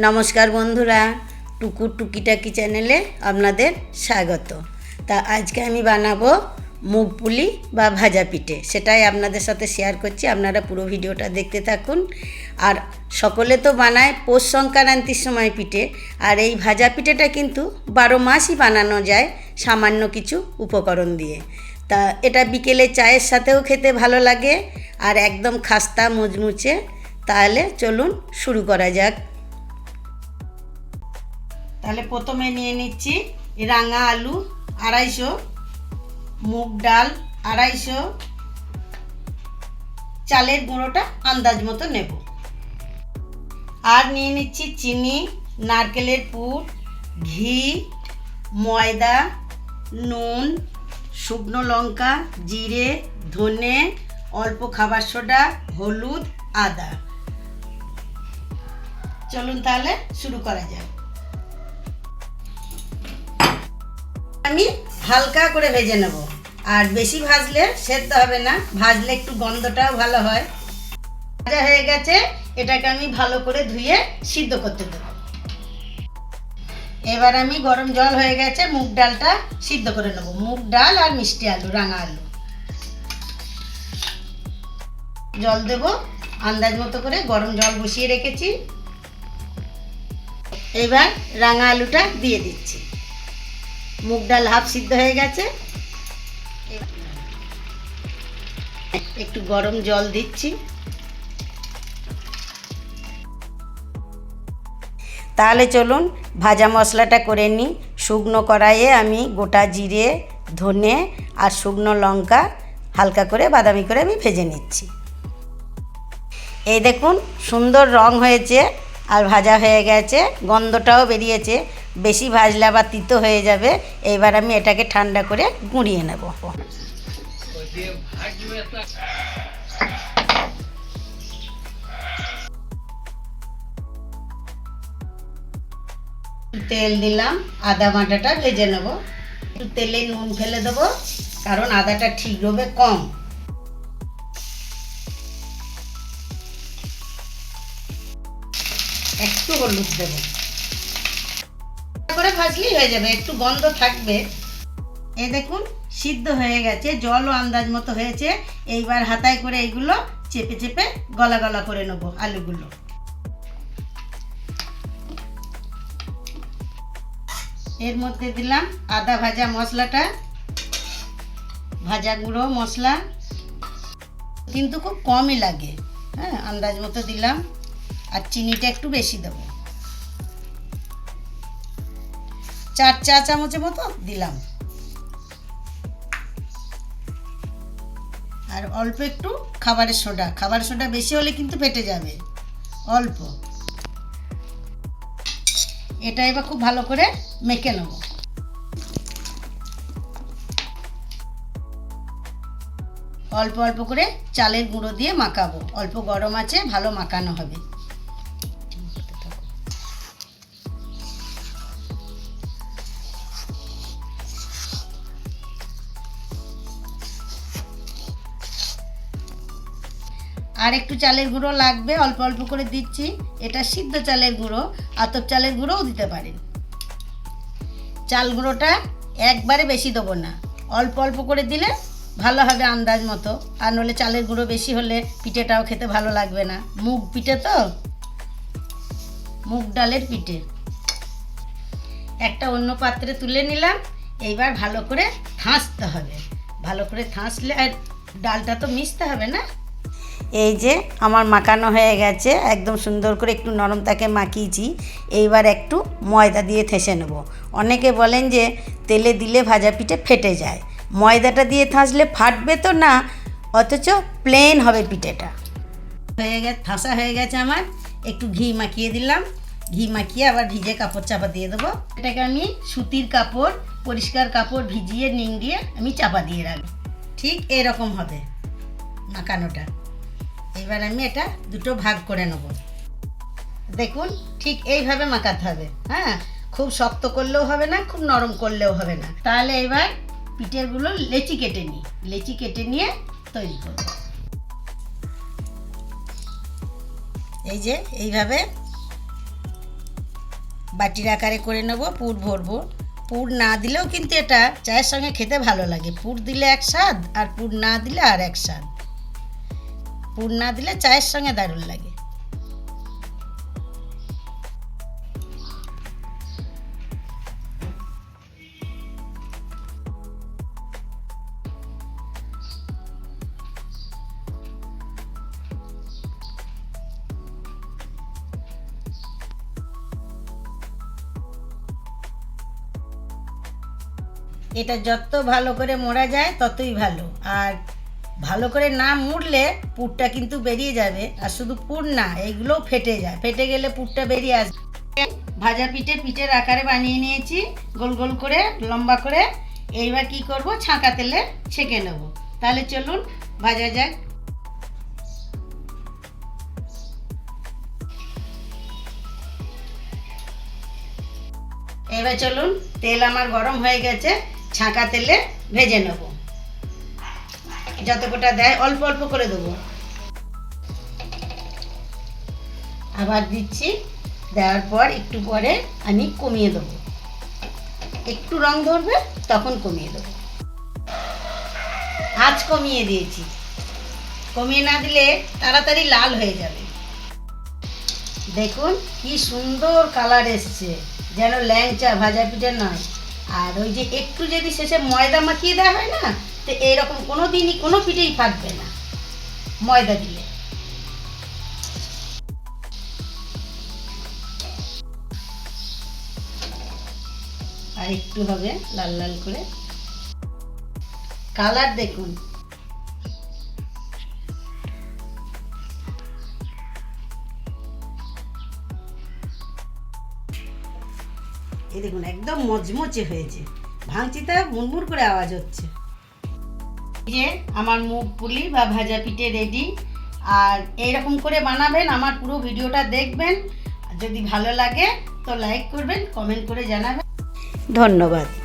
নমস্কার বন্ধুরা টুকু টুকিটাকি চ্যানেলে আপনাদের স্বাগত। তা আজকে আমি বানাবো মুগ পুলি বা ভাজা পিঠে। সেটাই আপনাদের সাথে শেয়ার করছি, আপনারা পুরো ভিডিওটা দেখতে থাকুন। আর সকলে তো বানায় পৌষ সংক্রান্তির সময় পিঠে, আর এই ভাজা পিঠেটা কিন্তু বারো মাসই বানানো যায় সামান্য কিছু উপকরণ দিয়ে। তা এটা বিকেলে চায়ের সাথেও খেতে ভালো লাগে, আর একদম খাস্তা মুচমুচে, তাহলে চলুন শুরু করা যাক। তাহলে প্রথমে নিয়ে নিচ্ছি রাঙা আলু আড়াইশো, মুগ ডাল আড়াইশো, চালের গুঁড়োটা আন্দাজ মতো নেব। আর নিয়ে নিচ্ছি চিনি, নারকেলের পুর, ঘি, ময়দা, নুন, শুকনো লঙ্কা, জিরে, ধনে, অল্প খাবার সোডা, হলুদ, আদা। চলুন তাহলে শুরু করা যাক। আমি হালকা করে ভেজে নেব। আর বেশি ভাজলে সেদ্ধ হবে না, ভাজলে একটু গন্ধটাও ভালো হয়। ভাজা হয়ে গেছে, এটাকে আমি ভালো করে ধুয়ে সিদ্ধ করতে দেবো। এবার আমি গরম জল হয়ে গেছে, মুগ ডালটা সিদ্ধ করে নেব। মুগ ডাল আর মিষ্টি আলু, রাঙা আলু। জল দেব, আন্দাজ মতো করে গরম জল বসিয়ে রেখেছি। এবার রাঙা আলুটা দিয়ে দিচ্ছি। মুগ ডাল হাফ সিদ্ধ হয়ে গেছে। একটু গরম জল দিচ্ছি। তাহলে চলুন ভাজা মশলাটা করে নিই। শুকনো কড়াইয়ে আমি গোটা জিরে, ধনে আর শুকনো লঙ্কা হালকা করে বাদামি করে আমি ভেজে নিচ্ছি। এই দেখুন সুন্দর রং হয়েছে আর ভাজা হয়ে গেছে, গন্ধটাও বেরিয়েছে। বেশি ভাজলে আবার তিতো হয়ে যাবে। এইবার আমি এটাকে ঠান্ডা করে গুঁড়িয়ে নেব। তেল দিলাম, আদা বাটাটা ভেজে নেব। একটু তেলে নুন ফেলে দেবো, কারণ আদাটা ঠিক রবে কম। একটু হলুদ দেবো। করে ভাজলেই হয়ে যাবে, একটু গন্ধ থাকবে। এই দেখুন, সিদ্ধ হয়ে গেছে, জলও আন্দাজ মতো হয়েছে। এইবার হাতায় করে এইগুলো চেপে চেপে গলা গলা করে নেব আলুগুলো। এর মধ্যে দিলাম আদা ভাজা মশলাটা, ভাজা গুঁড়ো মশলা, কিন্তু খুব কমই লাগে। হ্যাঁ আন্দাজ মতো দিলাম, আর চিনিটা একটু বেশি দেবো। চার চা চামচের মতো দিলাম। আর অল্প একটু খাবারের সোডা। খাবারের সোডা বেশি হলে কিন্তু পেটে যাবে। অল্প। এটা এবার খুব ভালো করে মেখে নেব। অল্প অল্প করে চালের গুঁড়ো দিয়ে মাখাবো। অল্প গরম আছে, ভালো মাখানো হবে। আর একটু চালের গুঁড়ো লাগবে, অল্প অল্প করে দিচ্ছি। এটা সিদ্ধ চালের গুঁড়ো, আতপ চালের গুঁড়োও দিতে পারেন। চাল গুঁড়োটা একবারে বেশি দেবো না। অল্প অল্প করে দিলে ভালো হবে আন্দাজ মতো। আর নলে চালের গুঁড়ো বেশি হলে পিঠেটাও খেতে ভালো লাগবে না। মুগ পিঠে তো? মুগ ডালের পিঠে। একটা অন্য পাত্রে তুলে নিলাম। এইবার ভালো করে থাঁসতে হবে। ভালো করে থাঁসলে আর ডালটা তো মিশতে হবে না? এই যে আমার মাখানো হয়ে গেছে, একদম সুন্দর করে একটু নরম তাকে মাখিয়েছি। এইবার একটু ময়দা দিয়ে থেসে নেব। অনেকে বলেন যে তেলে দিলে ভাজা পিঠে ফেটে যায়। ময়দাটা দিয়ে থাসলে ফাটবে তো না, অথচ প্লেন হবে পিঠেটা। হয়ে গেছে থাসা হয়ে গেছে আমার। একটু ঘি মাখিয়ে দিলাম। ঘি মাখিয়ে আবার ভিজে কাপড় চাপা দিয়ে দেবো। এটাকে আমি সুতির কাপড়, পরিষ্কার কাপড় ভিজিয়ে, নিংড়িয়ে আমি চাপা দিয়ে রাখব। ঠিক এরকম হবে মাখানোটা। এবার আমি এটা দুটো ভাগ করে নেব। দেখুন, ঠিক এইভাবে মাখাতে হবে হ্যাঁ? খুব শক্ত করলেও হবে না, খুব নরম করলেও হবে না। তাহলে এবার পিঠেগুলো লেচি কেটে নিই। লেচি কেটে নিয়ে তৈরি করব। এই যে এইভাবে বাটির আকারে করে নেব, পুর ভরবো। পুর না দিলেও কিন্তু এটা চায়ের সঙ্গে খেতে ভালো লাগে। পুর দিলে এক স্বাদ, আর পুর না দিলে আর এক স্বাদ। পুর না দিলে চায়ের সঙ্গে দারুণ লাগে। এটা যত ভালো করে মোড়া যায়, ততই ভালো। আর ভালো করে না মুড়লে পুরটা কিন্তু বেরিয়ে যাবে, আর শুধু পুর না এইগুলোও ফেটে যায়। ফেটে গেলে পুরটা বেরিয়ে আসবে। ভাজা পিঠে পিঠের আকারে বানিয়ে নিয়েছি, গোল গোল করে, লম্বা করে। এইবার কি করব? ছাঁকা তেলে ছেঁকে নেব। তাহলে চলুন, ভাজা যাক। এবার চলুন, তেল আমার গরম হয়ে গেছে, ছাঁকা তেলে ভেজে নেব। যত কটা দেয়, অল্প অল্প করে দেবো। আবার দিচ্ছি, দেওয়ার পর একটু পরে আমি কমিয়ে দেবো। একটু রং ধরবে, তখন কমিয়ে দেবো। আজ কমিয়ে দিয়েছি। কমিয়ে না দিলে তাড়াতাড়ি লাল হয়ে যাবে। দেখুন, কি সুন্দর কালার এসছে। যেন ল্যাংচা ভাজা পিঠে নয়। আর ওই যে একটু যদি শেষে ময়দা মাখিয়ে দেওয়া হয় না তো এইরকম কোনো দিনই কোনো পিঠেই থাকবে না। ময়দা দিলে আর একটু হবে লাল লাল করে। কালার দেখুন। এই দেখুন, একদম মচমচে হয়েছে। ভাঙচিটা মুড়মুড় করে আওয়াজ হচ্ছে। যে আমার মুখ পুলি বা ভাজা পিঠে রেডি আর এইরকম করে বানাবেন, আমার পুরো ভিডিওটা দেখবেন। যদি ভালো লাগে, তো লাইক করবেন কমেন্ট করে জানাবেন। ধন্যবাদ।